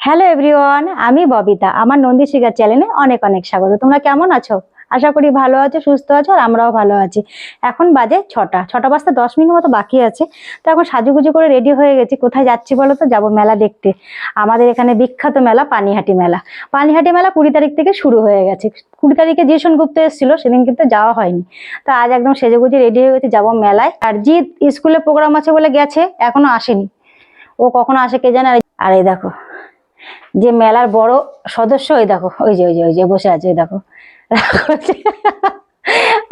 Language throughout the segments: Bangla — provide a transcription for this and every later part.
হ্যালো এভরিওয়ান আমি ববিতা। আমার নন্দী শিকার চ্যানেলে অনেক অনেক স্বাগত। তোমরা কেমন আছো? আশা করি ভালো আছো, সুস্থ আছো, আর আমরাও ভালো আছি। এখন বাজে ছটা। ছটা বাজতে দশ মিনিট মতো বাকি আছে। তো এখন সাজুগুজু করে রেডি হয়ে গেছি। কোথায় যাচ্ছি বলো তো? যাব মেলা দেখতে। আমাদের এখানে বিখ্যাত মেলা পানিহাটি মেলা। পানিহাটি মেলা কুড়ি তারিখ থেকে শুরু হয়ে গেছে। কুড়ি তারিখে জিশন গুপ্ত এসেছিল, সেদিন কিন্তু যাওয়া হয়নি। তো আজ একদম সেজেগুজে রেডি হয়ে গেছে, যাব মেলায়। আর জিৎ স্কুলে প্রোগ্রাম আছে বলে গেছে, এখনও আসেনি। ও কখনো আসে কে জানে? আর এই দেখো। যে মেলার বড় সদস্য ওই দেখো, ওই যে ওই যে ওই যে বসে আছে ওই দেখো।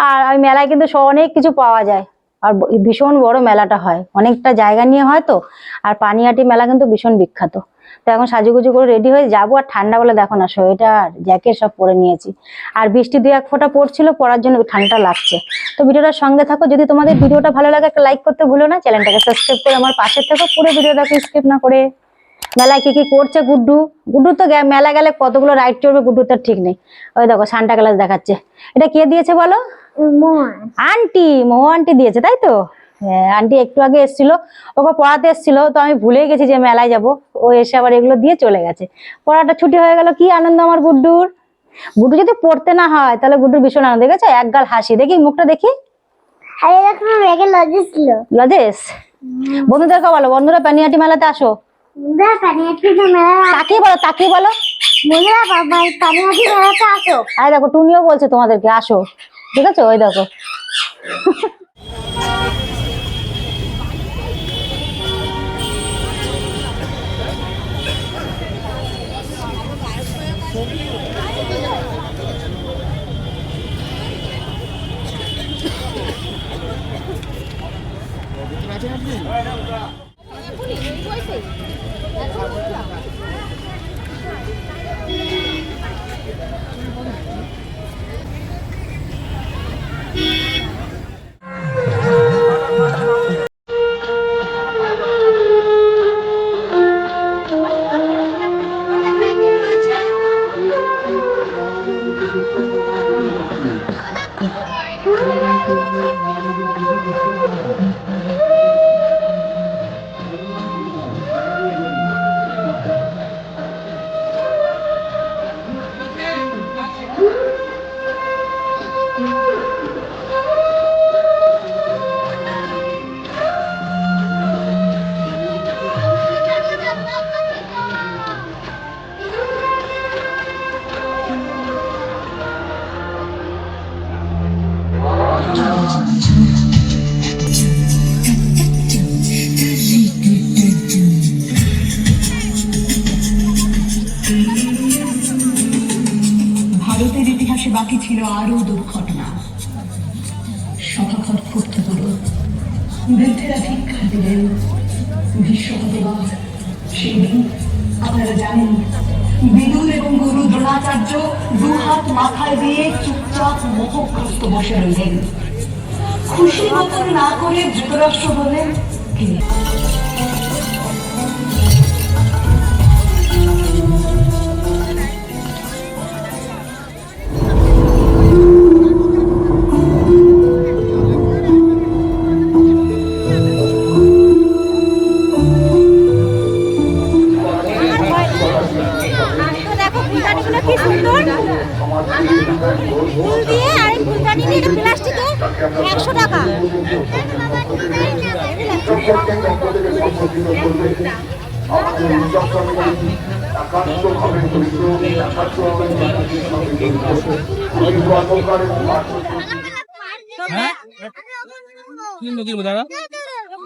আর ওই মেলায় কিন্তু অনেক কিছু পাওয়া যায়। আর ভীষণ বড় মেলাটা হয়। অনেকটা জায়গা নিয়ে হয় তো, আর পানিহাটি মেলা কিন্তু ভীষণ বিখ্যাত। তো এখন সাজুগুজু করে রেডি হয়ে যাব, আর ঠান্ডা বলে দেখো না সোয়েটার জ্যাকেট সব পরে নিয়েছি। আর বৃষ্টি দুই এক ফোঁটা পড়ছিল, পড়ার জন্য ঠান্ডা লাগছে। তো ভিডিওটার সঙ্গে থাকো, যদি তোমাদের ভিডিওটা ভালো লাগে একটা লাইক করতে ভুলো না, চ্যানেলটাকে সাবস্ক্রাইব করে আমার পাশে থেকো। পুরো ভিডিও দেখো স্কিপ না করে। মেলায় কি কি করছে গুড্ডু? গুড্ডু তো মেলা গেলে কতগুলো রাইড চড়বে গুড্ডু তার ঠিক নেই। ওই দেখো সান্টা ক্লাস দেখাচ্ছে। এটা কে দিয়েছে বলো? আন্টি মো আন্টি দিয়েছে তাই তো? হ্যাঁ আন্টি একটু আগে এসেছিল ওকে পড়াতে এসেছিল তো আমি ভুলেই গেছি যে মেলায় যাব। ও এসে আবার এগুলো দিয়ে চলে গেছে। পড়াটা ছুটি হয়ে গেল কি আনন্দ আমার গুড্ডুর? গুড্ডু যদি পড়তে না হয় তাহলে গুড্ডুর ভীষণ আনন্দ। দেখেছ? এক গাল হাসি। দেখি মুখটা দেখি। লজেস বন্ধুদেরকে বলো বন্ধুরা পানিহাটি মেলাতে আসো। মেলা বলো তাকে বলো। আরে দেখো টুনিও বলছে তোমাদেরকে আসো। ঠিক আছে ওই দেখো। ছিল আরও দুর্ঘটনা। সভাঘর ফুটতে হলো। বৃদ্ধেরা ভিক্ষা দিলেন। সেই আপনারা জানেন, বিদুর এবং গুরু দ্রোণাচার্য দু হাত মাথায় দিয়ে চুপচাপ মোহগ্রস্ত বসে রইলেন। খুশি মতন না করে ধৃতরাষ্ট্র বললেন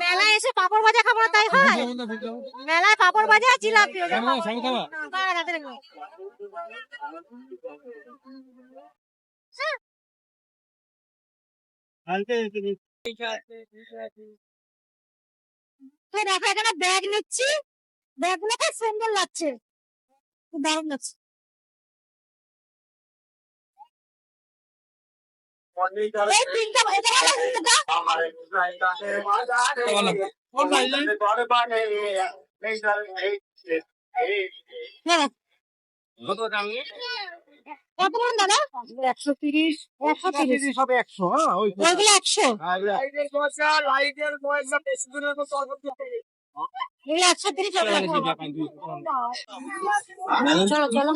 মেলায় এসে পাপড় ভাজা খাব না তাই হয়? মেলায় পাপড় ভাজা জিলাপি দেখো এখানে ব্যাগ নিচ্ছি। ব্যাগগুলো খুব সুন্দর লাগছে। দারুণ লাগছে। একশো তিরিশ একশো তিরিশ। হবে একশো হ্যাঁ ওইগুলো একশো। লাইটের পয়সা বেশি তো চলো চলো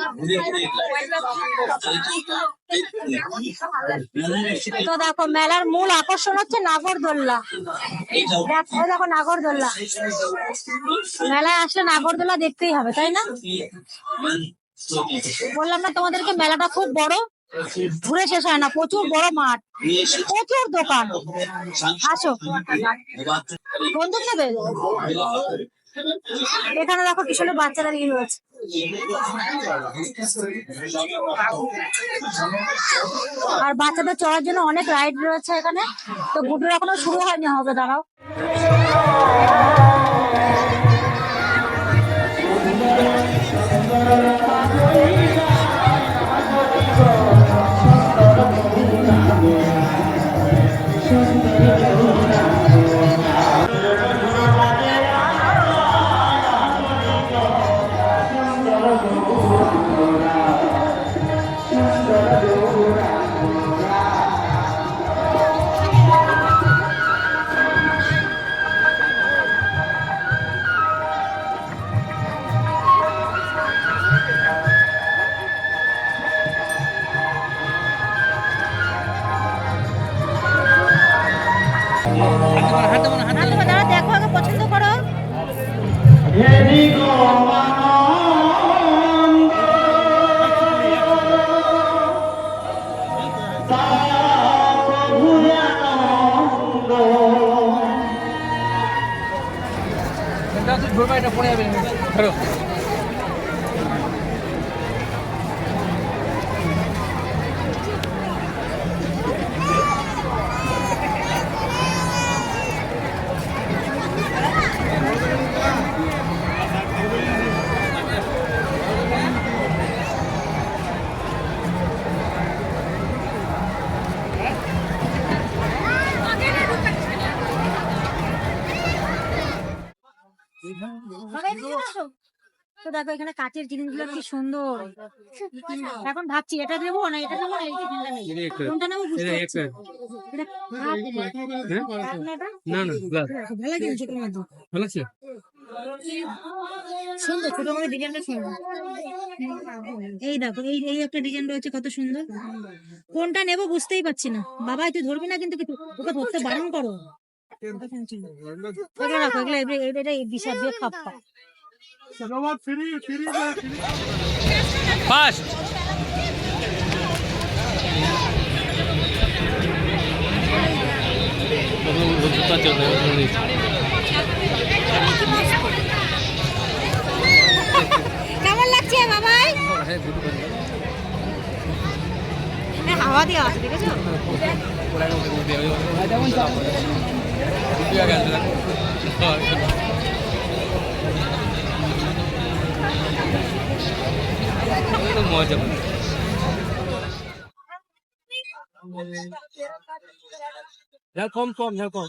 তো দেখো মেলার মূল আকর্ষণ হচ্ছে নাগরদোল্লা। দেখো দেখো নাগরদোল্লা। মেলায় আসলে নাগরদোল্লা দেখতেই হবে তাই না? বললাম না তোমাদেরকে মেলাটা খুব বড় ঘুরে শেষ হয় না প্রচুর বড় মাঠ। প্রচুর দোকান। আসো। বন্ধু নেবে? এখানে দেখো পিছনে বাচ্চারা নিয়ে রয়েছে। আর বাচ্চাদের চড়ার জন্য অনেক রাইড রয়েছে এখানে। তো গুডুর এখনও শুরু হয়নি হবে দাঁড়াও। 希望 সবাই দেখো এখানে কাচের জিনিসগুলো কি সুন্দর। এখন ভাবছি এটা দেবো না এটা নেই কোনটা নেব বুঝতে পারছি না। ভালো আছে সুন্দর ছোট ডিজাইনটা সুন্দর। এই দেখো এই এই একটা ডিজাইন রয়েছে কত সুন্দর। কোনটা নেব বুঝতেই পারছি না। বাবা তুই ধরবি না কিন্তু কিছু? ওকে ধরতে বারণ করো। এগুলো রাখো এগুলো এটা বিশাল দিয়ে খাপ্পা ফার্স্ট কেমন লাগছে বাবাই? হাওয়া দিয়ে আছে? দেখেছ মজা ঝাল কম কম ঝাল কম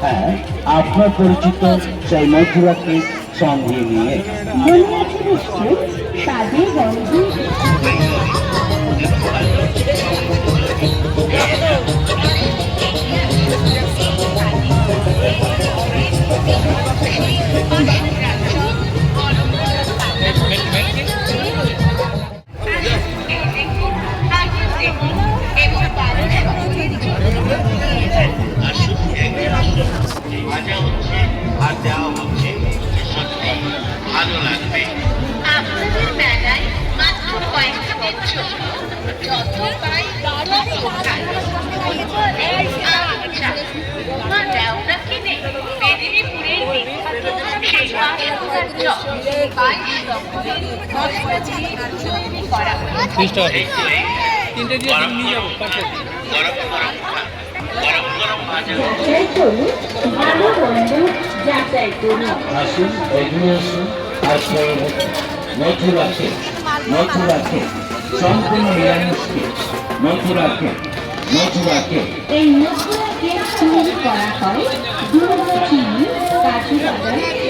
হ্যাঁ আপনার পরিচিত সেই মথুরাকে সঙ্গে নিয়ে। গন্ধে আপনাদের তিরিশ টাকা তিনটে দিয়ে নিয়ে যাব আসুন এগিয়ে আসুন আর মথুরা কেক সম্পূর্ণ নিরামিষ কেক মথুরা এই মথুরা তৈরি করা হয় দুধ চিনি কাজু বাদাম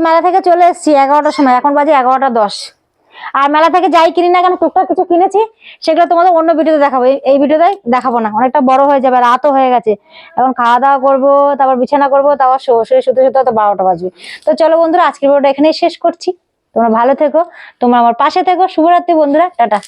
মেলা থেকে চলে এসেছি এগারোটার সময়, এখন বাজে এগারোটা দশ। আর মেলা থেকে যাই কিনি না কেন, টুকটাক কিছু কিনেছি, সেগুলো তোমাদের অন্য ভিডিওতে দেখাবো। এই- ভিডিওতে দেখাবো না, অনেকটা বড় হয়ে যাবে, রাতও হয়ে গেছে। এখন খাওয়া দাওয়া করব, তারপর বিছানা করব, তারপর শুয়ে শুতে শুতে তো বারোটা বাজবে। তো চলো বন্ধুরা, আজকের ভিডিওটা এখানেই শেষ করছি। তোমরা ভালো থেকো, তোমরা আমার পাশে থেকো। শুভরাত্রি বন্ধুরা, টাটা।